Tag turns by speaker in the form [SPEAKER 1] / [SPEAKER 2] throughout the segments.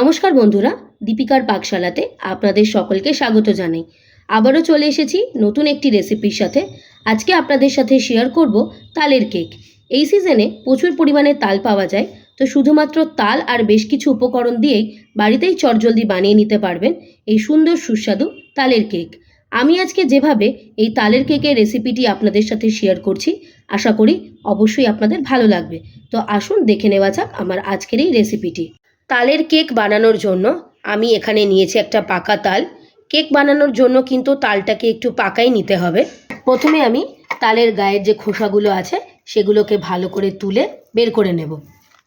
[SPEAKER 1] নমস্কার বন্ধুরা, দীপিকার পাকশালাতে আপনাদের সকলকে স্বাগত জানাই। আবারও চলে এসেছি নতুন একটি রেসিপির সাথে। আজকে আপনাদের সাথে শেয়ার করব তালের কেক এই সিজনে প্রচুর পরিমাণে তাল পাওয়া যায়, তো শুধুমাত্র তাল আর বেশ কিছু উপকরণ দিয়েই বাড়িতেই চটজলদি বানিয়ে নিতে পারবেন এই সুন্দর সুস্বাদু তালের কেক আমি আজকে যেভাবে এই তালের কেকের রেসিপিটি আপনাদের সাথে শেয়ার করছি, আশা করি অবশ্যই আপনাদের ভালো লাগবে। তো আসুন দেখে নেওয়া যাক আমার আজকের এই রেসিপিটি তালের কেক বানানোর জন্য আমি এখানে নিয়েছি একটা পাকা তাল। কেক বানানোর জন্য কিন্তু তালটাকে একটু পাকাই নিতে হবে। প্রথমে আমি তালের গায়ের যে খোসাগুলো আছে, সেগুলোকে ভালো করে তুলে বের করে নেব।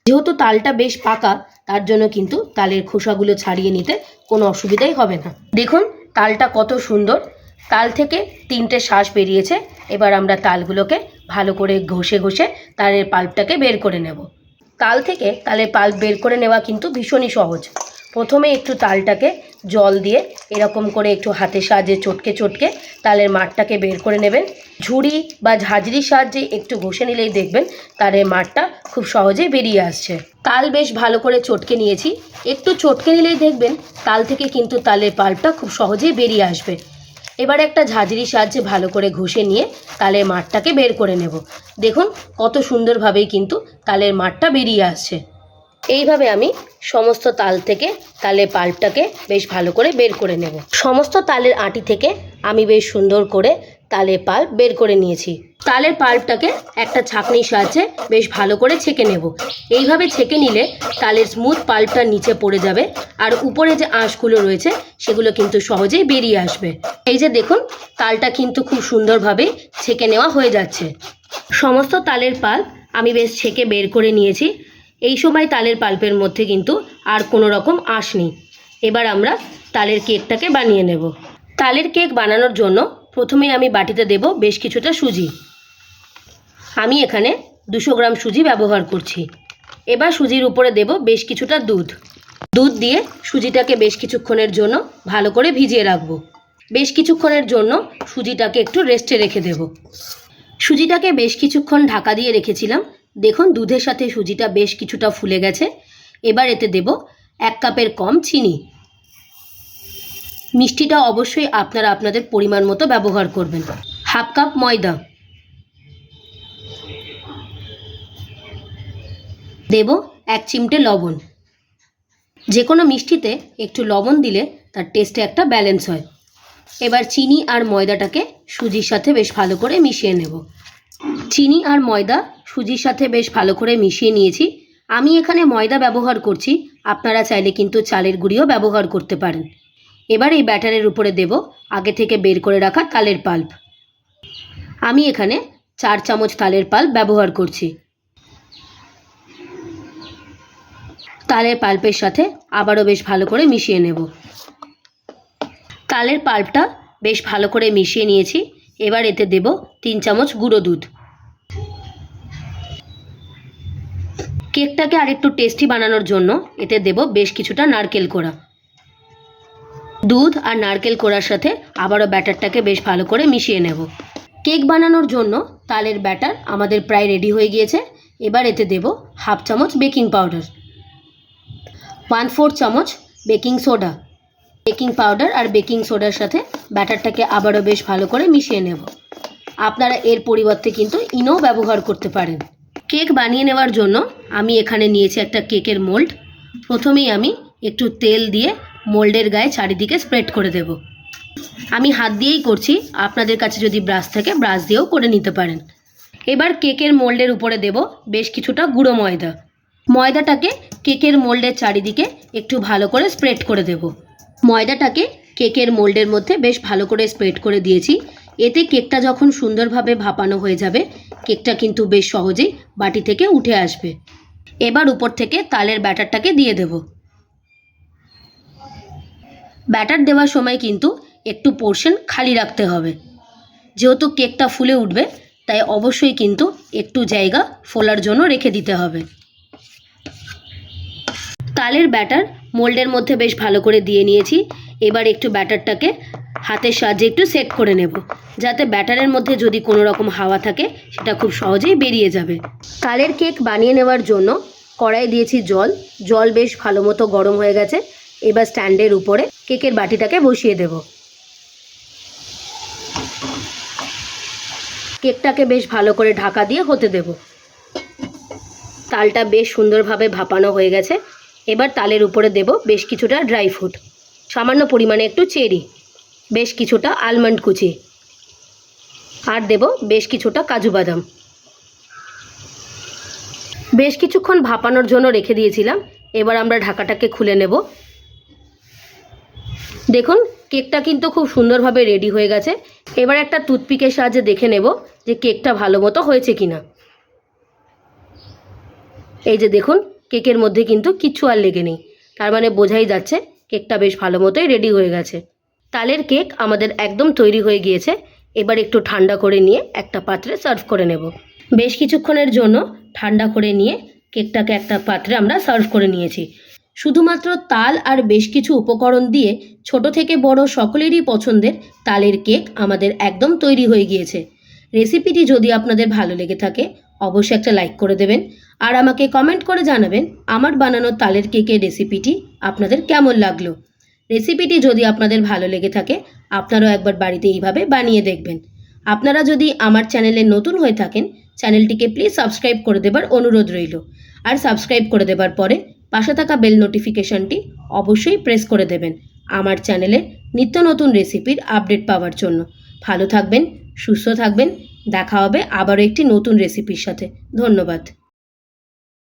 [SPEAKER 1] যেহেতু তালটা বেশ পাকা, তার জন্য কিন্তু তালের খোসাগুলো ছাড়িয়ে নিতে কোনো অসুবিধাই হবে না। দেখুন, তালটা কত সুন্দর। তাল থেকে তিনটে শ্বাস বেরিয়েছে। এবার আমরা তালগুলোকে ভালো করে ঘষে ঘষে তালের পাল্পটাকে বের করে নেব। তাল থেকে তালের পাল্প বের করে নেওয়া কিন্তু ভীষণই সহজ। প্রথমে একটু তালটাকে জল দিয়ে এরকম করে একটু হাতের সাহায্যে চটকে চটকে তালের মাঠটাকে বের করে নেবেন। ঝুড়ি বা ঝাঁঝরির সাহায্যে একটু ঘষে নিলেই দেখবেন তালের মাঠটা খুব সহজেই বেরিয়ে আসছে। তাল বেশ ভালো করে চটকে নিয়েছি। একটু চটকে নিলেই দেখবেন তাল থেকে কিন্তু তালের পাল্পটা খুব সহজেই বেরিয়ে আসবে। এবার একটা ঝাঁঝরির সাহায্যে ভালো করে ঘষে নিয়ে তালের মাঠটাকে বের করে নেব। দেখুন কত সুন্দরভাবেই কিন্তু তালের মাঠটা বেরিয়ে আসছে। এইভাবে আমি সমস্ত তাল থেকে তালের পাল্পটাকে বেশ ভালো করে বের করে নেব। সমস্ত তালের আটি থেকে আমি বেশ সুন্দর করে তালের পাল্প বের করে নিয়েছি। তালের পাল্পটাকে একটা ছাঁকনির সাহায্যে বেশ ভালো করে ছেঁকে নেব। এইভাবে ছেঁকে নিলে তালের স্মুথ পাল্পটা নিচে পড়ে যাবে আর উপরে যে আঁশগুলো রয়েছে সেগুলো কিন্তু সহজেই বেরিয়ে আসবে। এই যে দেখুন, তালটা কিন্তু খুব সুন্দরভাবে ছেঁকে নেওয়া হয়ে যাচ্ছে। সমস্ত তালের পাল্প আমি বেশ ছেঁকে বের করে নিয়েছি। এই সময় তালের পাল্পের মধ্যে কিন্তু আর কোনো রকম আঁশ নেই। এবার আমরা তালের কেকটাকে বানিয়ে নেব। তালের কেক বানানোর জন্য প্রথমেই আমি বাটিতে দেব বেশ কিছুটা সুজি। আমি এখানে দুশো গ্রাম সুজি ব্যবহার করছি। এবার সুজির উপরে দেব বেশ কিছুটা দুধ। দুধ দিয়ে সুজিটাকে বেশ কিছুক্ষণের জন্য ভালো করে ভিজিয়ে রাখব। বেশ কিছুক্ষণের জন্য সুজিটাকে একটু রেস্টে রেখে দেব। সুজিটাকে বেশ কিছুক্ষণ ঢাকা দিয়ে রেখেছিলাম। দেখুন, দুধের সাথে সুজিটা বেশ কিছুটা ফুলে গেছে। এবার এতে দেব এক কাপের কম চিনি। মিষ্টিটা অবশ্যই আপনারা আপনাদের পরিমাণ মতো ব্যবহার করবেন। হাফ কাপ ময়দা। দেব এক চিমটে লবণ। যে কোনো মিষ্টিতে একটু লবণ দিলে তার টেস্টে একটা ব্যালেন্স হয়। এবার চিনি আর ময়দাটাকে সুজির সাথে বেশ ভালো করে মিশিয়ে নেব। চিনি আর ময়দা সুজির সাথে বেশ ভালো করে মিশিয়ে নিয়েছি। আমি এখানে ময়দা ব্যবহার করছি, আপনারা চাইলে কিন্তু চালের গুঁড়িও ব্যবহার করতে পারেন। এবার এই ব্যাটারের উপরে দেব আগে থেকে বের করে রাখা তালের পাল্প। আমি এখানে চার চামচ তালের পাল্প ব্যবহার করছি। তালের পাল্পের সাথে আবারও বেশ ভালো করে মিশিয়ে নেব। তালের পাল্পটা বেশ ভালো করে মিশিয়ে নিয়েছি। এবার এতে দেব তিন চামচ গুঁড়ো দুধ। কেকটাকে আরেকটু টেস্টি বানানোর জন্য এতে দেব বেশ কিছুটা নারকেল কোড়া। দুধ আর নারকেল কোড়ার সাথে আবারও ব্যাটারটাকে বেশ ভালো করে মিশিয়ে নেব। কেক বানানোর জন্য তালের ব্যাটার আমাদের প্রায় রেডি হয়ে গিয়েছে। এবার এতে দেব হাফ চামচ বেকিং পাউডার, ওয়ান ফোর চামচ বেকিং সোডা। বেকিং পাউডার আর বেকিং সোডার সাথে ব্যাটারটাকে আবারও বেশ ভালো করে মিশিয়ে নেব। আপনারা এর পরিবর্তে কিন্তু ইনো ব্যবহার করতে পারেন। কেক বানিয়ে নেওয়ার জন্য আমি এখানে নিয়েছি একটা কেকের মোল্ড। প্রথমেই আমি একটু তেল দিয়ে মোল্ডের গায়ে চারিদিকে স্প্রেড করে দেব। আমি হাত দিয়েই করছি, আপনাদের কাছে যদি ব্রাশ থাকে ব্রাশ দিয়েও করে নিতে পারেন। এবার কেকের মোল্ডের উপরে দেব বেশ কিছুটা গুঁড়ো ময়দা। ময়দাটাকে কেকের মোল্ডের চারিদিকে একটু ভালো করে স্প্রেড করে দেব। ময়দাটাকে কেকের মোল্ডের মধ্যে বেশ ভালো করে স্প্রেড করে দিয়েছি। এতে কেকটা যখন সুন্দরভাবে ভাপানো হয়ে যাবে, কেকটা কিন্তু বেশ সহজেই বাটি থেকে উঠে আসবে। এবার উপর থেকে তালের ব্যাটারটাকে দিয়ে দেব। ব্যাটার দেওয়ার সময় কিন্তু একটু পোর্শন খালি রাখতে হবে। যেহেতু কেকটা ফুলে উঠবে, তাই অবশ্যই কিন্তু একটু জায়গা ফোলার জন্য রেখে দিতে হবে। তালের ব্যাটার মোল্ডের মধ্যে বেশ ভালো করে দিয়ে নিয়েছি। এবার একটু ব্যাটারটাকে হাতের সাহায্যে একটু সেট করে নেব। যাতে ব্যাটারের মধ্যে যদি কোনো রকম হাওয়া থাকে, সেটা খুব সহজেই বেরিয়ে যাবে। তালের কেক বানিয়ে নেওয়ার জন্য কড়াই দিয়েছি জল। জল বেশ ভালো মতো গরম হয়ে গেছে। এবার স্ট্যান্ডের উপরে কেকের বাটিটাকে বসিয়ে দেব। কেকটাকে বেশ ভালো করে ঢাকা দিয়ে হতে দেব। তালটা বেশ সুন্দরভাবে ভাপানো হয়ে গেছে। এবার তালের উপরে দেব বেশ কিছুটা ড্রাই ফ্রুট। সামান্য পরিমাণে একটু চেরি, বেশ কিছুটা আলমন্ড কুচি। আর দেব বেশ কিছুটা কাজু বাদাম। বেশ কিছুক্ষণ ভাপানোর জন্য রেখে দিয়েছিলাম। এবার আমরা ঢাকাটাকে খুলে নেব। দেখুন, কেকটা কিন্তু খুব সুন্দরভাবে রেডি হয়ে গেছে। এবার একটা টুথপিকের সাহায্যে দেখে নেব যে কেকটা ভালো মতো হয়েছে কি না এই যে দেখুন, কেকের মধ্যে কিন্তু কিচ্ছু আর লেগে নেই। তার মানে বোঝাই যাচ্ছে, কেকটা বেশ ভালো মতোই রেডি হয়ে গেছে। তালের কেক আমাদের একদম তৈরি হয়ে গিয়েছে। এবার একটু ঠান্ডা করে নিয়ে একটা পাত্রে সার্ভ করে নেব। বেশ কিছুক্ষণের জন্য ঠান্ডা করে নিয়ে কেকটাকে একটা পাত্রে আমরা সার্ভ করে নিয়েছি। শুধুমাত্র তাল আর বেশ কিছু উপকরণ দিয়ে ছোট থেকে বড় সকলেরই পছন্দের তালের কেক আমাদের একদম তৈরি হয়ে গিয়েছে। রেসিপিটি যদি আপনাদের ভালো লেগে থাকে, অবশ্যই একটা লাইক করে দেবেন আর আমাকে কমেন্ট করে জানাবেন আমার বানানো তালের কেকের রেসিপিটি আপনাদের কেমন লাগল। রেসিপিটি যদি আপনাদের ভালো লেগে থাকে, আপনারাও একবার বাড়িতে এইভাবে বানিয়ে দেখবেন। আপনারা যদি আমার চ্যানেলে নতুন হয়ে থাকেন, চ্যানেলটিকে প্লিজ সাবস্ক্রাইব করে দেবার অনুরোধ রইল। আর সাবস্ক্রাইব করে দেবার পরে পাশে থাকা বেল নোটিফিকেশনটি অবশ্যই প্রেস করে দেবেন আমার চ্যানেলে নিত্য নতুন রেসিপির আপডেট পাওয়ার জন্য। ভালো থাকবেন, সুস্থ থাকবেন, দেখা হবে আবারও একটি নতুন রেসিপির সাথে। ধন্যবাদ।